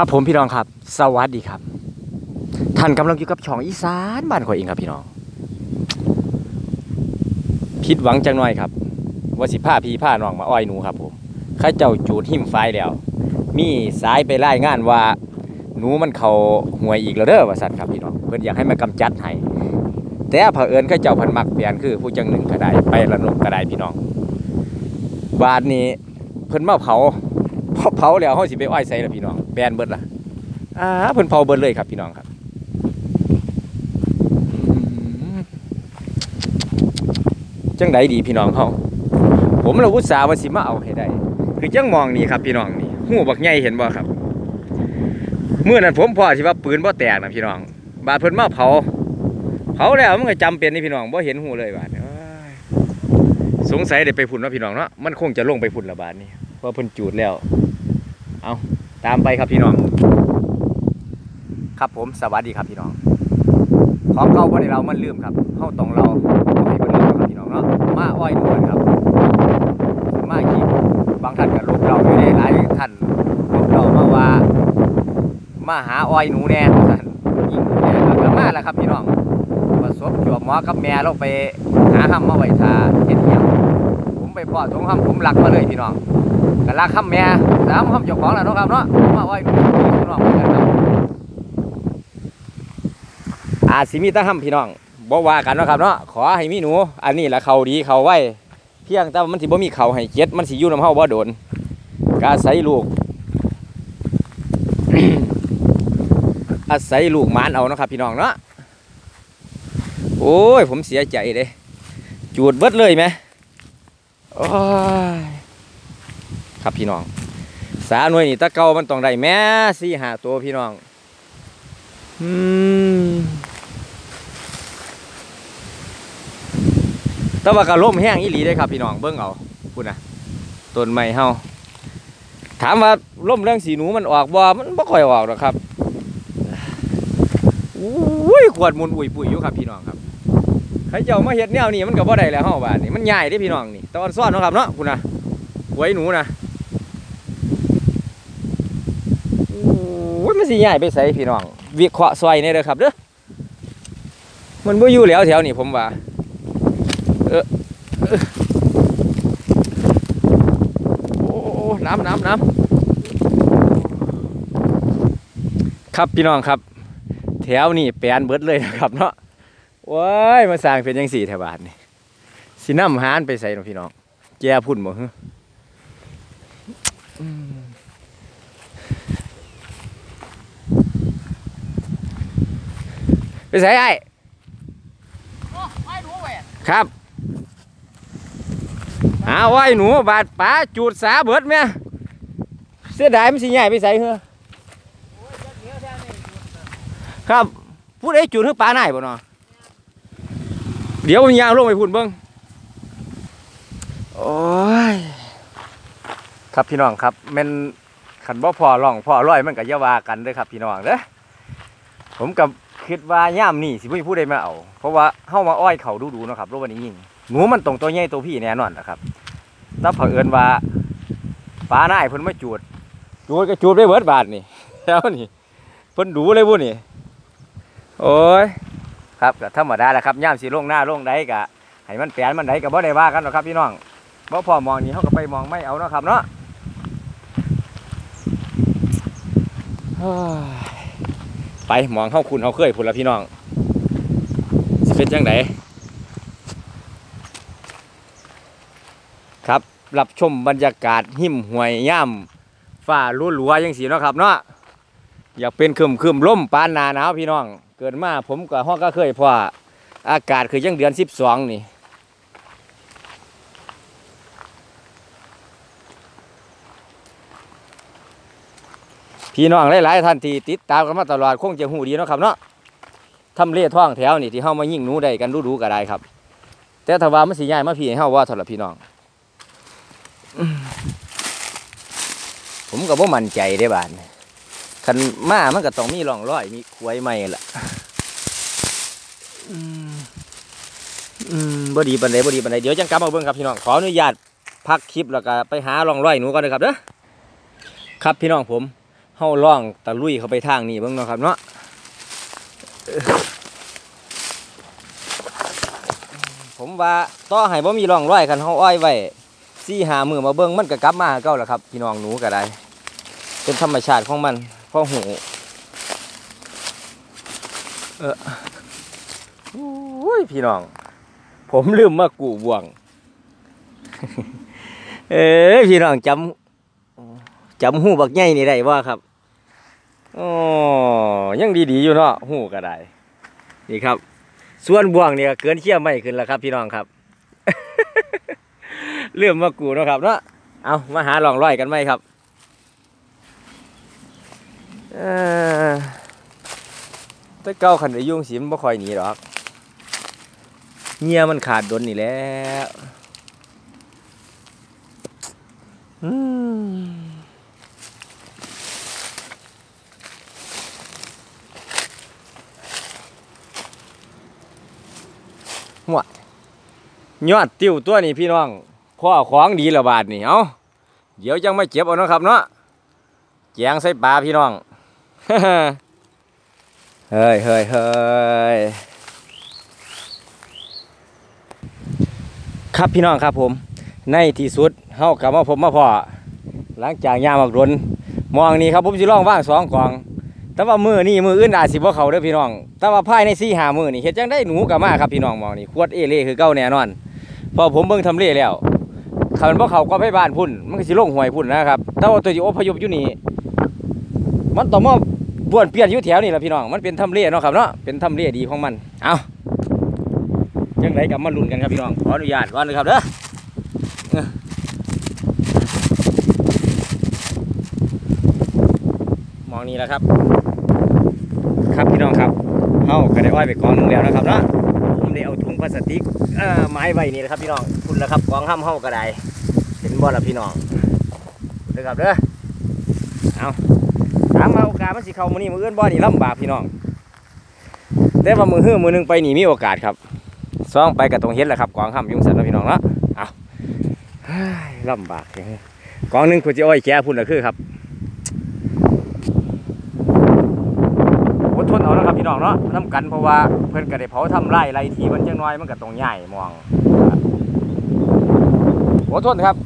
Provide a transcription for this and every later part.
ครับผมพี่น้องครับ สวัสดีครับ ท่านกำลังอยู่กับช่องอีสานบ้านข่อยเองครับพี่น้องผิดหวังจังหน่อยครับว่าสิผ้าพีผ้าน้องมาอ้อยหนูครับผมข้าเจ้าจูดหิมไฟแล้ว มีสายไปรายงานว่าหนูมันเขาห่วยอีกแล้วเด้อว่าสัตว์ครับพี่น้องเพิ่นอยากให้มากำจัดให้แต่เผอิญข้าเจ้าพันมักเปลี่ยนคือ ผู้จังหนึ่งก็ไดไปละนกก็ไดพี่น้องบาดนี้เพิ่นมาเผา พอเผาแล้วเฮาสิไปอ้อยใส่ละพี่น้องแบนเบิดล่ะอ่าเพิ่นเผาเบิดเลยครับพี่น้องครับจังไดดีพี่น้องเฮาผมเราอุตส่าห์ว่าสิมาเอาให้ได้ คือจังมองนี่ครับพี่น้องนี่หูบักใหญ่เห็นบ่ครับเมื่อนั้นผมพอสิว่าปืนบ่แตกนะพี่น้อง บาดเพิ่นมาเผา เผาแล้วมันก็จำเป็นนี่พี่น้องบ่เห็นหูเลยบาดนี้เอ้ยสงสัยได้ไปพุ่นเนาะพี่น้องเนาะมันคงจะลงไปพุ่นละบาดนี้เพราะเพิ่นจูดแล้ว เอาตามไปครับพี่น้อง ครับผมสวัสดีครับพี่น้อง ของเก่าบ่ได้เรามันลืมครับเฮาต้องเราบ่ให้เพิ่นลืมครับพี่น้องเนาะมาอ้อยดูกันครับมาขีบางท่านก็ลบเราอยู่ในหลายท่านลบเรามาว่ามาหาอ้อยหนูแน่ท่านยิงหนูแน่แล้วก็มาแล้วครับพี่น้องประสบจวบหมอกับแม่เราไปหาห้ำมาไว้ทาเฮ็ดเหี่ยวผมไปพ่อทงห้ำผมหลักมาเลยพี่น้อง กันลากคำแม่สามคำเจ้าของแล้วเนาะครับเนาะมาไว้พี่น้องอนกันครับอาสิมีแตะคำพี่น้องบ่ว่ากันเนาะครับเนาะขอให้มีหนู อันนี้ละเขาดีเขาไว้เพียงแต่มันสิบ่มีเขาให้เจ็ดมันสิอยู่น้ำเฮาบ่โดนกาศัยลูกอาศัยลูกหมานเอานะครับพี่น้องเนาะโอ้ย ผมเสียใจเด้จูดเบิดเลยไหมโอ้ย ครับพี่น้อง สาหน่วยนี่ตะเกามันต้องได้แม่สี่หาตัวพี่น้องอืมแต่ว่ากระล่มแห้งอีหลีได้ครับพี่น้องเบิ้งเอาพูดนะต้นไม้เฮาถามว่าล่มเรื่องสีหนูมันออกบ่มันบ่ค่อยออกหรอกครับอุ้ยขวดมุนอุ้ยปุ๋ยอยู่ครับพี่น้องครับใครเจ้ามาเฮ็ดแนวนี้มันก็บ่ได้แล้วเฮาบ้าดนี่มันใหญ่เด้พี่น้องนี่ตอนซ้อนนะครับเนาะคุณนะหวยหนูนะ โอ้ยมัน สิใหญ่ไปใส่พี่น้อง วิเคราะห์ซอยนี่เด้อครับเด้อมันบ่อยู่แล้วแถวนี้ผมว่า เออโอ้น้ำน้ำน้ำครับพี่น้องครับ แถวนี้แปลนเบิดเลยนะครับเนาะว้ายมาสร้างเป็นยังสี่แถวบ้านนี่สิน้ำหานไปใส่เนาะพี่น้องแจ้พุ่นบ่ฮะอืม ไปใส่ไอ้ครับหาไว้หนูบาดป๋าจูดสาเบิดแม่เสียดายมันสิใหญ่ไปใส่เหรอครับพูดไอ้จูดคือปลาไหนบ่เนาะเดี๋ยวมันยางลงไปพุ่นเบิ้งโอ้ยครับพี่น้องครับแมันขันบ่พอร่องพอร้อยมันก็อย่าวากันเด้อครับพี่น้องเด้อผมกับ คิดว่าย่ามนี่สิบ่มีผู้ใดมาเอา เพราะว่าเฮามาอ้อยเขาดูๆนะครับรถวันนี้ยิ่งหนูมันตรงตัวใหญ่ตัวพี่แน่นอนนะครับถ้าเผอิญว่าปลาหน้ายเพิ่นมาจูดจูดก็จูดไปเบิดบาทนี่แล้วนี่เพิ่นดูเลยบุนี่โอ้ยครับก็ธรรมดาแหละครับย่ามสิลงหน้าลงใดก็ให้มันแปลนมันใดก็บ่ได้ว่ากันหรอกครับพี่น้องบ่พอมองนี่เฮาก็ไปมองไม่เอานะครับเนาะ ไปมองเข้าคุณเขาเคยพุ่นละพี่น้องสิเป็นจังไดครับรับชมบรรยากาศหิมห่วยย่ำฟ้าลุ่หลัวยังสีเนาะครับเนาะอยากเป็นคืมคืมล่มปานนาหนาวพี่น้อง เกิดมาผมกับห้องก็เคยเพราะอากาศคือยังเดือนสิบสองนี่ พี่น้องหลายๆท่านที่ติดตามกันมาตลอดคงจะหูดีเนาะครับเนาะทำเลท่องแถวนี่ที่เฮามายิ่งหนูได้กันรู้ๆก็ได้ครับ แต่ถ้าว่ามันสิย้ายมาพี่ให้าว่าเท่าไรพี่น้อง ผมก็บ่มั่นใจได้บานี้คันมามันก็ต้องมีร่องรอยมีขวยใหม่ล่ะอืมอืมบ่ดีปานใดบดีปานใดเดี๋ยวจังกลับมาเบิ่งครับพี่น้องขออนุญาตพักคลิปแล้วก็ไปหาร่องรอยหนูก่อนเลยครับเด้อครับพี่น้องผม เฮาล่องตะลุยเข้าไปทางนี้บิ่งเนาะครับเนาะผมว่าต่อให้บ่มีร่องรอยคันเฮาอ้อยไว้สี่หามือมาเบิ่งมันก็กลับมาเก่าแหละครับ พี่น้องหนูก็ได้ เป็นธรรมชาติของมันพราะหูเออโอ้ยพี่น้อง ผมลืมมากูบ่วง เอ้พี่น้องจำจำหูบักใหญ่นี่ได้บ่ครับ อ๋อยังดีๆอยู่เนาะหูก็ได้นี่ครับ ส่วนบ่วงเนี่ยเกินเชี่ยไม่ขึ้นแล้วครับ พี่น้องครับ เรื่องมากูนะครับเนาะเอามาหาลองร้อยกันไหมครับเออแต่เก้าขันไอยุ่งสีมันบ่ค่อยหนีหรอกเงียมันขาดดนนี่แล้ว อืม หัวยอดติ้วตัวนี้พี่น้องพ่อของดีละบาทนี่เอาเดี๋ยวจังไม่เจ็บเอานะครับเนาะแจงใส่ปลาพี่น้องเฮ้ยเฮ้ยเฮ้ยครับพี่น้องครับผม ในที่สุดเฮากลับมาผมมาพอหลังจากยามอักรนมองนี่ครับผมสิลองว่างสองกล่อง แต่ว่ามือนี่มืออื่นอาจสิบ่เขาเด้อพี่น้อง แต่ว่าภายในสี่หามือนี่เฮ็ดจังได้หนูกับมาครับพี่น้องมองนี่ขวดเอเล่คือเก่าแน่นอนพอผมเบิ่งทำเลแล้วคันบ่เขาก็ไปบ้านพุ่น มันก็สิลงห้วยพุ่นนะครับ แต่ว่าตัวที่อพยพอยู่นี่มันต้อมาบ้วนเปลี่ยนอยู่แถวนี่แหละพี่น้อง มันเป็นทำเลเนาะครับเนาะ เป็นทำเลดีของมัน เอาจังไดกลับมาลุ้นกันครับพี่น้อง ขออนุญาตก่อนนะครับเด้อมองนี่แหละครับ เฮาก็ได้อ้อยไปกองหนึงแล้วนะครับเนาะผมได้เอาถุงพลาสติกไม้ไว้นี่แหละครับพี่น้องคุณแล้วครับกองห้ามเฮาก็ได้เห็นบ่ล่ะพี่น้องเด้อครับเด้อเอาถามมาโอกาสมันสิเข้ามือนี้มื้ออื่นบ่นี่ลำบากพี่น้อง แต่ว่ามือฮื้อมือนึงไปนี่มีโอกาสครับซ่องไปก็ต้องเฮ็ดแหละครับกองห้ามยุ่งสันนะพี่น้องเนาะเอาลำบากแฮงกองหนึงคุณสิอ้อยแก่พุ่นละคือครับ อด ทนเอานะครับพี่น้องเนาะน้ำกันเพราะว่าเพิ่นก็ไดเผาทำไรไรทีมันจังน้อยมันก็ต้องใหญ่มองขอดทนครับ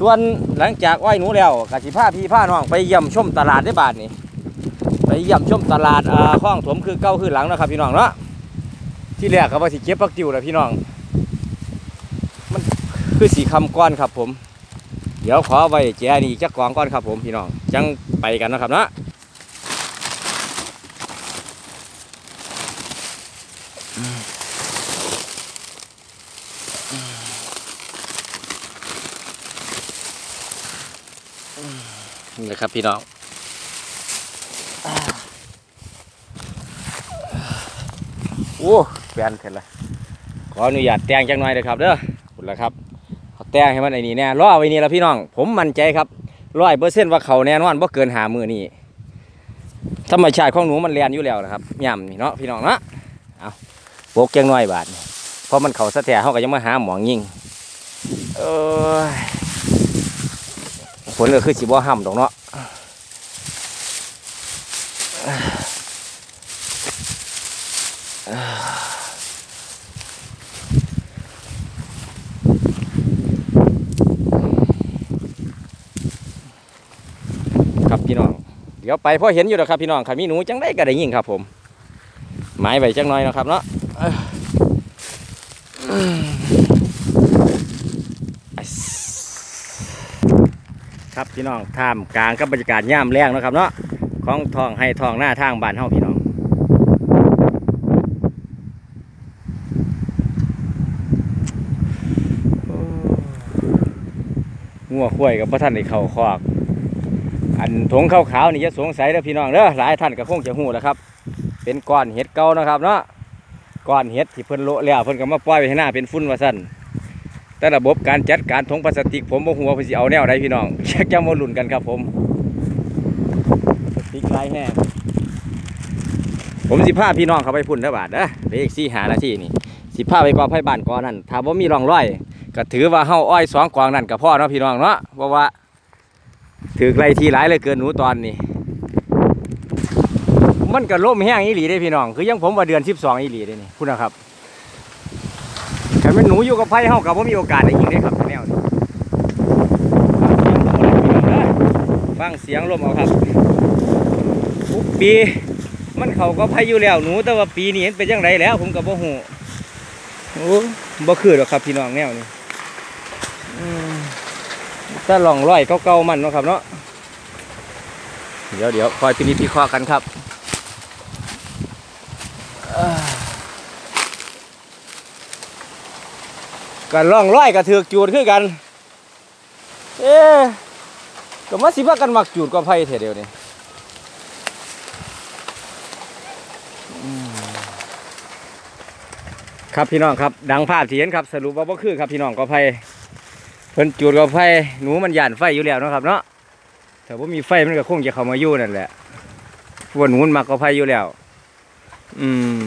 ส่วนหลังจากอ้อยหนูแล้วกสิพาพี่พาน้องไปเยี่ยมชมตลาดได้บาทนี่ไปเยี่ยมชมตลาดอ่าข้องถมคือเก้าคือหลังนะครับ พี่น้องเนาะที่แรกก็ว่าสิเก็บปักติวนะพี่น้อง มันคือสีคำก้อนครับผม เดี๋ยวขอไว้แจนี่จักกองก้อนครับผมพี่น้อง จังไปกันนะครับเนาะ นี่แหละครับพี่น้องโอ้แฟนเสร็จแล้วขออนุญาตแต่งจังหน่อยเลยครับเด้อคุณละครับเขาแต่งให้มันไอ้นี่แน่รอไว้นี่ละพี่น้อง ผมมั่นใจครับร้อยเปอร์เซ็นต์ว่าเขาแน่นอนว่าเกินหามือนี่ธรรมชาติของหนูมันเรียนอยู่แล้วนะครับย่ำนี่เนาะพี่น้องเนาะเอาโปกจังหน่อยบาทนี่เพราะมันเขาสะแถเขาก็ยังมาหาหมองยิงเอ้ยผลก็คือสิบ่ห้ำดอกเนาะ ครับพี่น้อง เดี๋ยวไปพ่อเห็นอยู่แล้วครับพี่น้องขันมีหนูจังได้ก็ได้ยิงครับผม หมายไว้จังน้อยนะครับเนาะครับพี่น้องท่ามกลางกับบรรยากาศย่ามแรงนะครับเนาะของทองให้ทองหน้าทางบ้านเฮาพี่น้อง งัวข้วยกับพระท่านในเขาคอก อันถงขาวๆนี่จะสงสัยเด้อพี่น้องเด้อหลายท่านก็คงจะหูแล้วครับ เป็นก้อนเห็ดเก่านะครับเนาะก้อนเห็ดที่เพิ่นโลแล้วเพิ่นก็มาปล่อยไว้ให้หน้าเป็นฟุ้นว่าซั่นแต่ระบบการจัดการถงพลาสติก ผมบ่ฮู้ว่าเพิ่สิเอาแนวใดพี่น้องชักจะมาลุ้นกันครับผมสติกลายแห้งผมสิพาพี่น้องเขาไปพุ่นเด้อบาดเด้อเหลืออีก4 5นาทีนี่สิพาไปกอไผบ้านกอนั่นถ้าบ่มีร่องรอย ก็ถือว่าเฮาอ้อยสองกองนั่นก็พอเนาะพี่น้องเนาะเพราะว่า ถือไล่ทีหลายเลยเกินหนูตอนนี้ มันก็ล่มแห้งอีหลีได้พี่น้อง คือยังผมว่าเดือนสิบสองอีหลีได้นี่พูดนะครับแต่เป็นหนูอยู่กับไผ่เฮากับว่ามีโอกาสได้ยิงได้ครับแนวนี้ฟังเสียงลมเอาครับทุกปี มันเขาก็ไผ่อยู่แล้วหนูแต่ว่าปีนี้เป็นยังไงแล้ว ผมกับบ่หูโอ้บ่คือหรอกครับพี่น้องแนวนี้ ถ้าลองร้อยเก่าๆมันนะครับเนาะเดี๋ยวเดี๋ยวคอยพินิจพิเคราะห์กันครับกันล่องร้อยกับถือกจูดคือกัน เอ๊ก็มาสิว่ากันมักจูดก็ไพ่เถอเดียวนี้ครับพี่น้องครับ ดังภาพที่เห็นครับ สรุปว่าบ่คือครับพี่น้องก็ไพ่ เพิ่นจูดก็ไพ่หนูมันหย่านไฟอยู่แล้วนะครับเนาะแต่ว่ามีไฟมันก็คงจะเข้ามาอยู่นั่นแหละพวกหนูมันมักก็ไพ่อยู่แล้ว อืม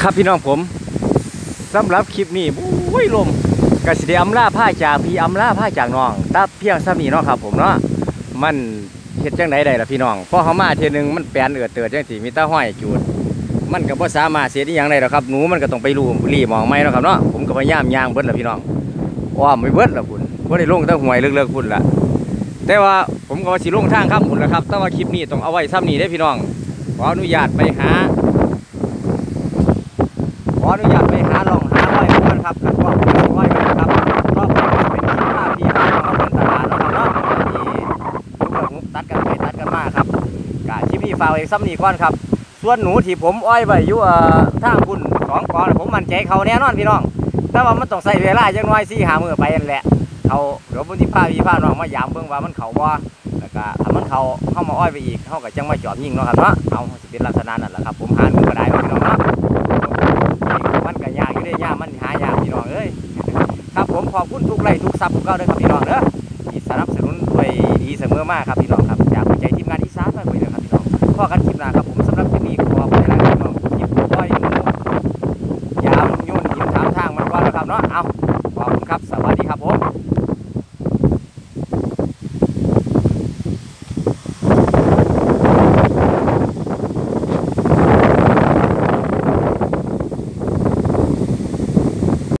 ครับพี่น้องผมสำหรับคลิปนี้บุ้ยลมกสิเดอำลาผ้าจากพี่อำลาผ้าจากน้องตาเพียงซ้ำนี้เนาะครับ ผมเนาะมันเฮ็ดจังไดได้ล่ะพี่น้องพอเขามาเทยหนึงมันแปลนเอือดเตือดจังสิมีตาห้อยจูด มันก็บ่สามารถเสียได้หยังได้หรอกครับหนูมันก็ต้องไปรูรีมองไม้เนาะครับเนาะผมก็พยายามย่างเบิดล่ะพี่น้องอ้อมไม่เบิดล่ะคุณบ่ได้ลงตั้งหวยเลิกๆพุ่นล่ะแต่ว่าผมก็ว่าสิลงทางข้ามพุ่นล่ะครับแต่ว่าคลิปนี้ต้องเอาไว้ซ้ำนี้ได้พี่น้องขออนุญาตไปหาขออนุญาตไปหาลองหาร้อยก่อนครับกันว่าร้อยก่อนครับรอบนี้เป็นหน้าที่มาของเป็นตลาดแล้วครับเนาะที่ทุกคนตัดกันไปตัดกันมาครับกะชิปนี้ฝากไว้ซ้ำนี่ก่อนครับ ส่วนหนูที่ผมอ้อยไว้อยู่เอ่าคุณสองกอผมมั่นใจเขาแน่นอนพี่น้อง แต่ว่ามันต้องใส่เวลาจังน้อยสี่หามือไปนั่นแหละเขาเดี๋ยวผมที่พาพี่พาน้องมายามเบิ่งว่ามันเขาบ่แล้วก็ถ้ามันเขาเข้ามาอ้อยไปอีกเขาก็จังมาจอบยิงเนาะครับเนาะเอาสิเป็นลักษณะนั่นแหละครับผมหาหนูก็ได้พี่น้องเนาะมันก็ยากอยู่เด้ยากมันหายากพี่น้องเอ้ยครับผมขอบคุณทุกไลค์ทุกซับทุกเก้าด้วยครับพี่น้องเด้อที่สนับสนุนด้วยดีเสมอมากครับพี่น้องครับจากใจทีมงานอีสานไปเลยครับพี่น้องพอกันคลิปหน้าครับผม ก็มีความ